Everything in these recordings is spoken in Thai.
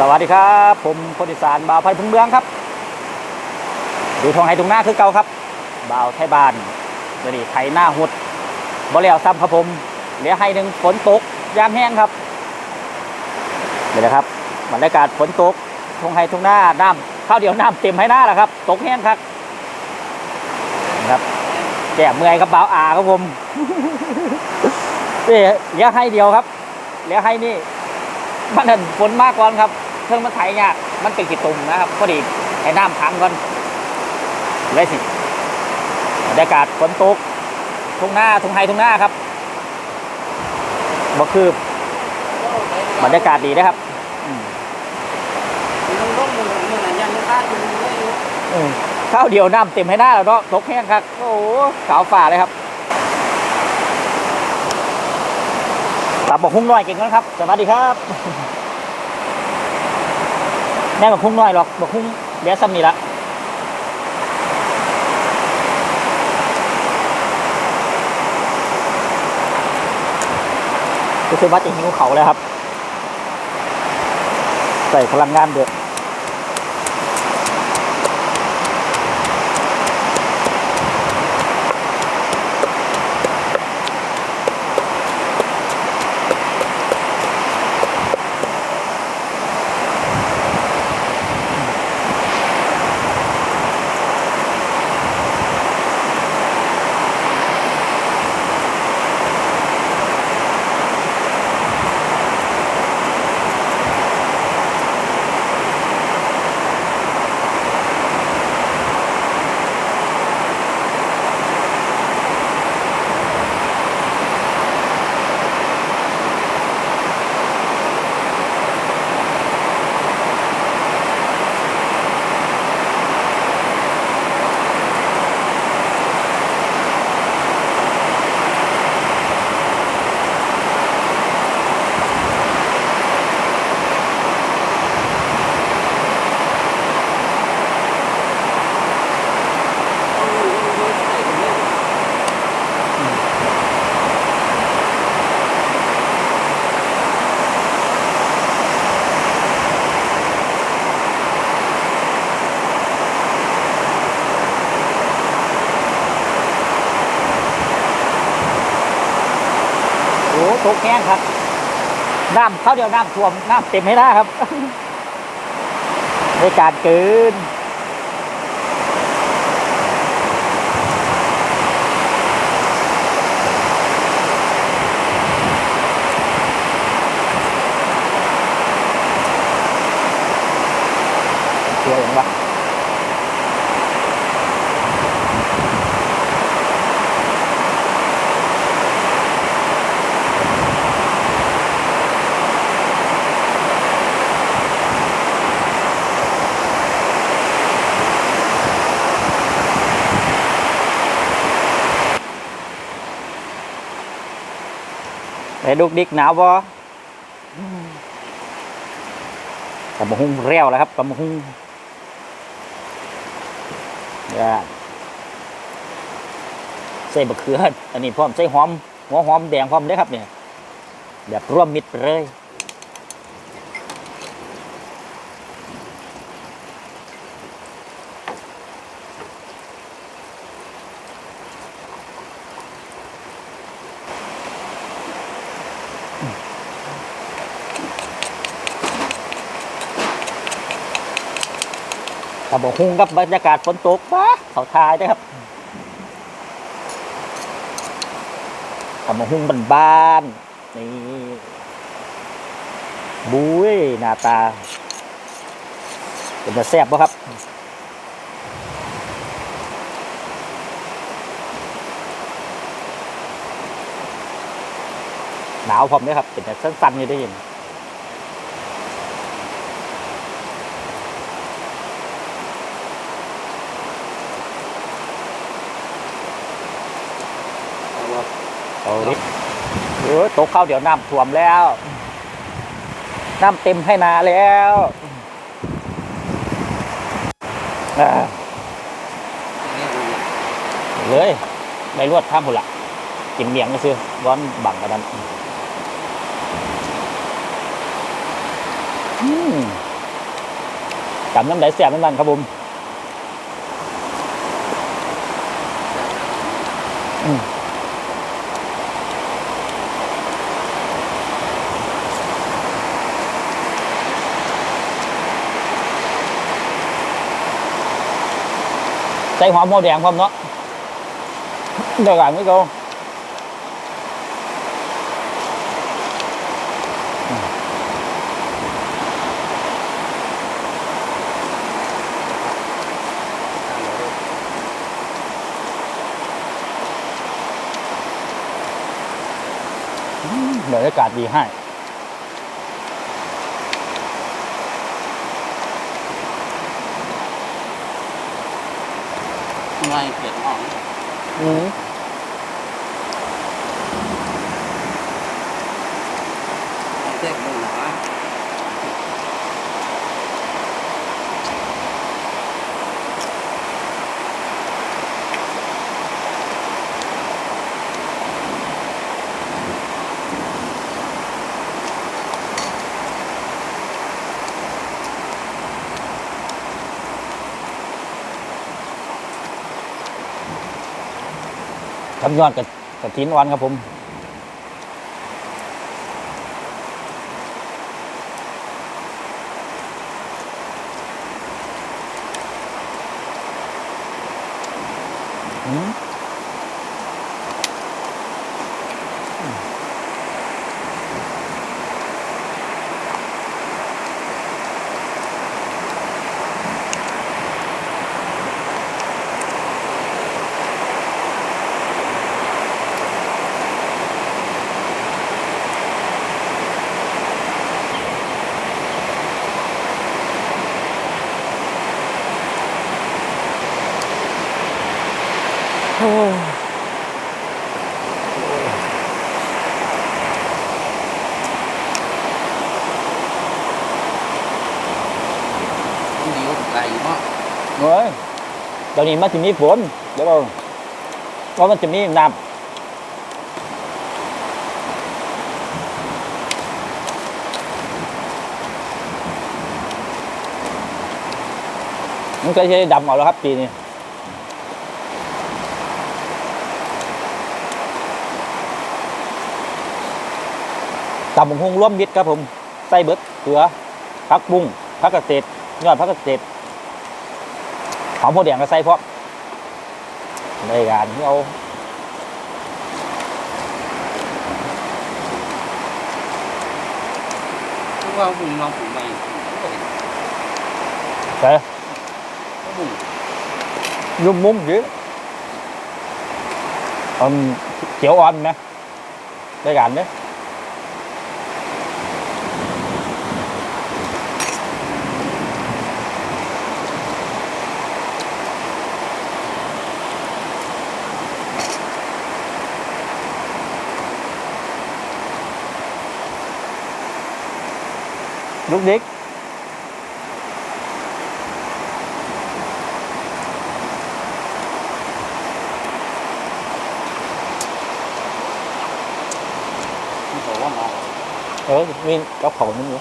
สวัสดีครับ ผมคนอีสานบ่าวไทยพึ่งเมืองครับ ดูทองไห้ตรงหน้าคือเก่าครับบ่าวไทยบ้านเดี๋ยวนี้ไถหน้าหดบ่แล้วซ้ำครับผมเหลือให้หนึ่งฝนตกยามแห้งครับเดี๋ยวนะครับบรรยากาศฝนตกทงไห้ตรงหน้าน้ำข้าวเดียวน้ำเต็มให้หน้าแหละครับ ตกแห้งครับนะครับแก่เมื่อยครับบ่าวอาครับผมเอ้ยเหลือให้เดียวครับเหลือให้นี่ มันเห็นฝนมากก่อนครับเครื่องมันไถเนี่ยากมันเป็นกี่ตุ่มนะครับพอดีให้น้ำขังก่อนเลยสิบรรยากาศฝนตกทุ่งหน้าทุ่งไฮทุ่งหน้าครับบ่คือบรรยากาศดีนะครับเข้าวเดียวน้ำเต็มให้หน้าแล้วเนาะตกแห้งครับโอ้โหขาวฝ่าเลยครับ ตับบอกหุ้งน้อยเก่งนะครับ สวัสดีครับแม่บอกหุ้งน้อยหรอกบอกหุ้งเดี๋ยวซ้ำนี่ละก็คือว่าจะหิวเขาแล้วครับ ใส่พลังงานเดือด ห้งครับ น้ำเข้าเดียวน้ำท่วมน้ำเต็มให้หน้าครับในการเกิน ไปดุกดิกหนาวบ่กำมะฮุ่งเรียวแล้วครับกำมะฮุ่งเนี่ยใส่บะเขืออันนี้พร้อมใส่หอมหัวหอมแดงพร้อมเด้ครับเนี่ยแบบร่วมมิตรไปเลย ตะบอกฮุงกับบรรยากาศฝนตกป้าเขาทายได้ครับตะบอกฮุงบ้านๆนี่บุ้ยหน้าตาเป็นจะแซ่บป่ะครับหนาวพร้อมเนี่ยครับเป็นสั้นๆอยู่ได้ยิน เอาดิเออตกเข้าเดี๋ยวน้ำท่วมแล้ว น้ำเต็มให้นาแล้วอ่าเลยไม่รวดข้ามผุนละกินเมียงก็ซื้อร้อนบังกันนั้นอืมตำน้ำไหลแสบน้ำมันครับผมอืม ส่หอมโมแดงพร้อมเนาะเดี๋ยวกันไม่โกบรรยากาศดีให้ ไม่เผ็ดอ่อนอืม ทำยอดกับกระถินวันครับผม ตอนนี้มันจะมีฝนเดี๋ยวก่อนเพราะมันจะมีน้ำมันก็จะได้ดำเอาแล้วครับปีนี้ตำบักหุ่งร่วมมิตรครับผม ใส่เบิดเกลือผักบุ้งผักกระเศษยอดผักกระเศษห อมหัวแดงก็ใส่พร้อมในการที่เอาทุกว่าบุ้งเราบุ้งไปใส่บุ้งยุ่มมุมยื้ออืมเขียวอ่อนไหมในการเนี่ย ลูกดิกเออมีกับเขานี่อยู่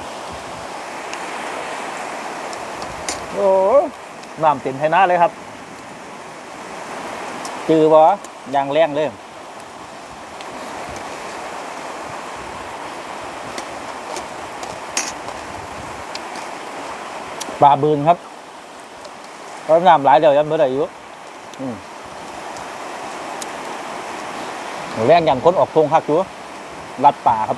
โอ้น้ำเต็มไทยนาเลยครับ จือบ่ยางแรงเลย ปลาบืนครับเพราะน้ำหลายเดี๋ยวยันเมื่อไหร่อยู่อืมแรงอย่างคนออกทงคักอยู่รัดป่าครับ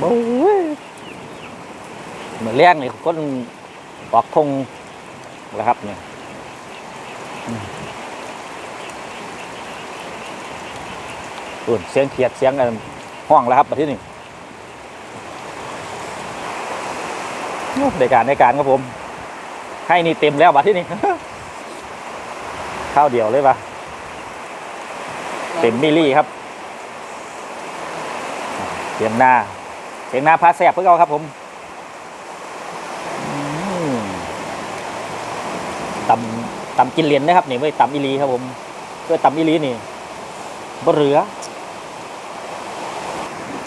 บู๊ยเหมือนเลี้ยงนี่คนออกทง แล้วครับเนี่ยอืมอุ่นเสียงเขียดเสียงอะไรห้องแล้วครับมาที่นี่โอ้ในการในการครับผม ให้นี่เต็มแล้วบัดที่นี่ข้าวเดียวเลยปะเต็มมิลลี่ครับเสียงหน้าเสียงหน้าพาแสบเพื่อเราครับผมอืม ตำตำกินเหรียญนะครับนี่ไม่ตำอีลีครับผมเพื่อตำอีลีนี่บ่เหลือ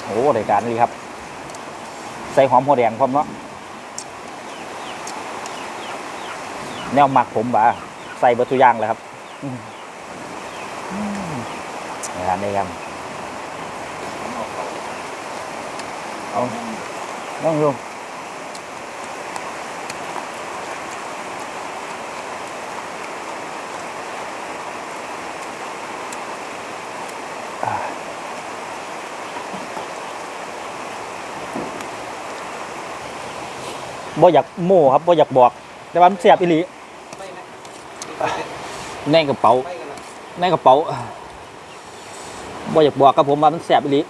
โอ้รายการนี้ครับ ใส่หอมหัวแดงพร้อมเนาะแนวหมักผมบ่าใส่เบะทุย่างเลยครับอืมอืมนะครับนี่ครับเอาต้องดูอ่ บ่อยากโม่ครับบ่อยากบอก แต่ว่ามันเสียบอีหลีไม่นะในกระเป๋าไม่กันนะในกระเป๋าบ่อยากบอกครับผมว่ามันแสบอีหลี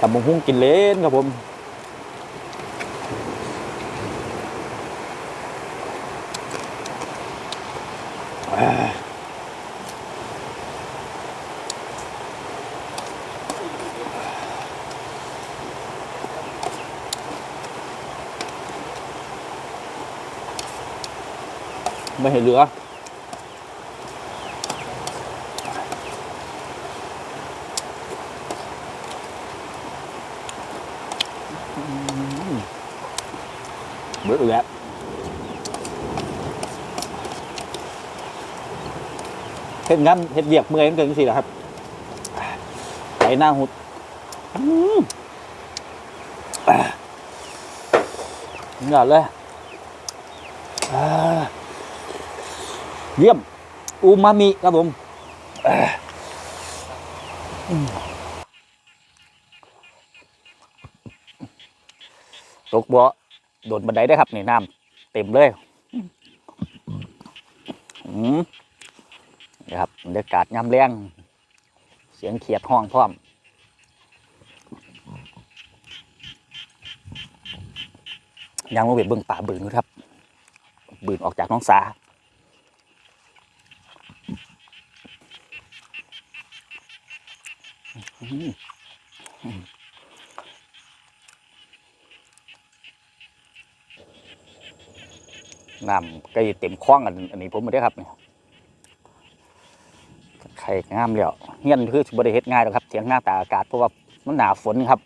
ตำบักหุ่งกินเล่นครับผม ไม่เห็นเหลือ เบิดอีกแล้วเห็ดงานเห็ดเบียกเมื่อยมันเกินสิแหละครับใส่หน้าหุดอืมอะเลยอ่า เยี่ยม อูมามิครับผมตกบ่อโดดบันไดได้ครับนี่น้ำเต็มเลยอืมนี่ครับบรรยากาศยามแรงเสียงเขียดห้องพร้อมยังมาเวทเบิ่งป่าบืนครับ บืนออกจากน้องสา น้ำใกล้เต็มคล้องอันอันนี้ผมไม่ได้ครับเนี่ยไข่งามแล้วเฮียนคือบริเฮ็ดง่ายหรอกครับเสียงหน้าตาอากาศเพราะว่ามันหนาฝนครับ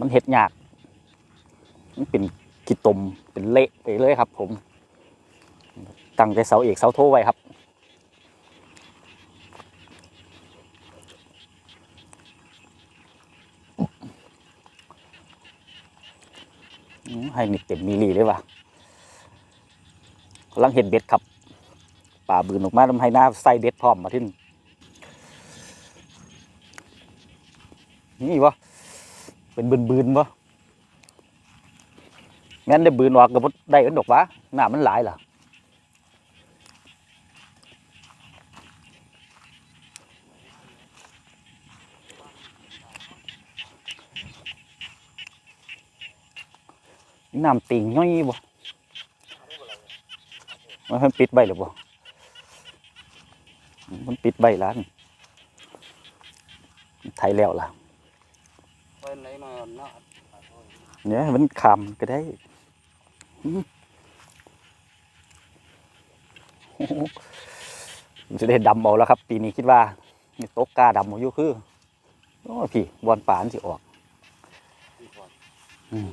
มันเฮ็ดยาก มันเป็นกิตมเป็นเละไปเลยครับ ผม ตั้งใจเสาเอกเสาโทไว้ครับ ให้มีเต็มมีหลีเลยว่ะกำลังเห็นเบ็ดครับ ป่าบืนออกมาทำให้หน้าใส่เบ็ดพร้อมมาที่นี่นี่วะเป็นบืนบืนวะงั้นได้บืนออกกับได้อันดอกวะหน้ามันหลายล่ะ น้ำติ่งย่อยบ่มันปิดใบหรือบ่มันปิดใบแล้วนี่ไทยแล้วล่ะไปไหนหน่อยเนาะเนี่ยมันคำก็ได้อื้อโอ้โหมันจะได้ดำเอาแล้วครับ ปีนี้คิดว่านี่ตกกล้าดำเอาอยู่คือโอ้ยพี่บอลป่านสิออกอืม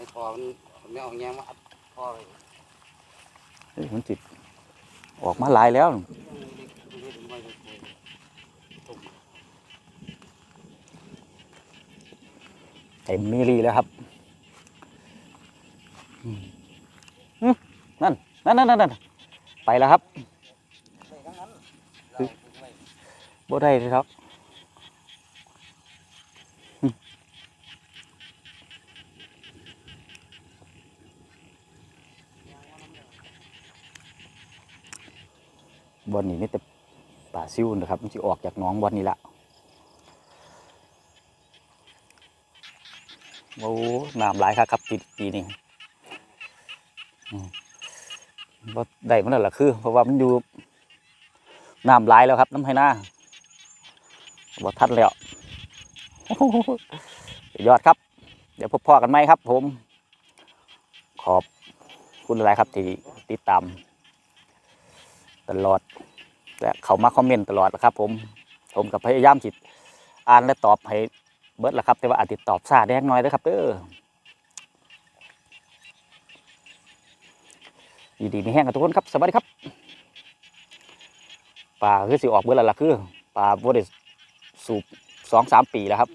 ไอ้พอมันไม่เอาแยงมาอัดพอไปเฮ้ยมันจิออกมาหลายแล้ว เต็มมิลีแล้วครับอืมอืมนั่นนั่นนั่นนั่นไปแล้วครับบ่ได้เลยครับ บอนนี้นี่แต่ป่าซิวนะครับมันจะออกจากน้องบอนนี้ละโอ้น้ำหลายครับครับปีปีนี้อืมบ่ได้มันนั่นแหละคือ เพราะว่ามันอยู่น้ำไหลายแล้วครับ น้ำให้หน้าบ่ทันแล้วยอดครับ เดี๋ยวพบพ่อกันไหมครับ ผม ขอบคุณอะไรครับที่ติดตาม ตลอดและเขามาคอมเมนต์ตลอดนะครับ ผมผมกับพยายามจิตอ่านและตอบให้เบิร์ดละครับ แต่ว่าอาจติดตอบซาแดงน่อยนะครับเด้อยินดีมีแห้งกับทุกคนครับสวัสดีครับปลาคือสิออกเบิร์ดแล้วล่ะคือปลาบริสูบสองสามปีแล้วครับ